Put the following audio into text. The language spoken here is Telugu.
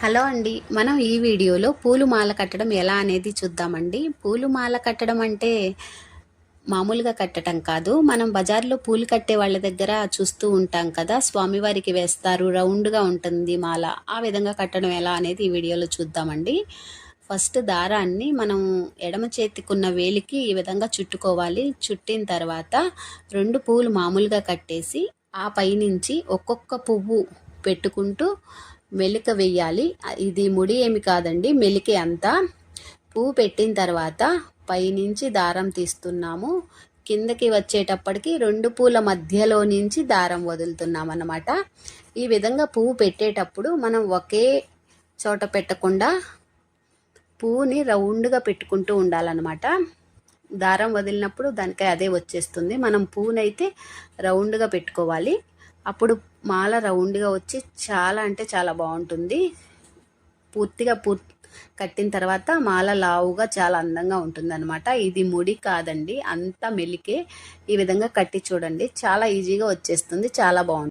హలో అండి. మనం ఈ వీడియోలో పూలు మాల కట్టడం ఎలా అనేది చూద్దామండి. పూలు మాల కట్టడం అంటే మామూలుగా కట్టడం కాదు. మనం బజార్లో పూలు కట్టే వాళ్ళ దగ్గర చూస్తూ ఉంటాం కదా. స్వామివారికి వేస్తారు రౌండ్గా ఉంటుంది మాల. ఆ విధంగా కట్టడం ఎలా అనేది ఈ వీడియోలో చూద్దామండి. ఫస్ట్ దారాన్ని మనం ఎడమ చేతికున్న వేలికి ఈ విధంగా చుట్టుకోవాలి. చుట్టిన తర్వాత రెండు పూలు మామూలుగా కట్టేసి ఆ పైనుంచి ఒక్కొక్క పువ్వు పెట్టుకుంటూ మెలిక వెయ్యాలి. ఇది ముడి ఏమి కాదండి మెలికే అంతా. పువ్వు పెట్టిన తర్వాత పైనుంచి దారం తీస్తున్నాము. కిందకి వచ్చేటప్పటికి రెండు పూల మధ్యలో నుంచి దారం వదులుతున్నాం అన్నమాట ఈ విధంగా పువ్వు పెట్టేటప్పుడు మనం ఒకే చోట పెట్టకుండా పువ్వుని రౌండ్గా పెట్టుకుంటూ ఉండాలన్నమాట. దారం వదిలినప్పుడు దానికై అదే వచ్చేస్తుంది. మనం పువ్వునైతే రౌండ్గా పెట్టుకోవాలి. అప్పుడు మాల రౌండ్గా వచ్చి చాలా అంటే చాలా బాగుంటుంది. పూర్తిగా పూర్ కట్టిన తర్వాత మాల లావుగా చాలా అందంగా ఉంటుందన్నమాట. ఇది ముడి కాదండి అంత మెలికే ఈ విధంగా కట్టి చూడండి. చాలా ఈజీగా వచ్చేస్తుంది చాలా బాగుంటుంది.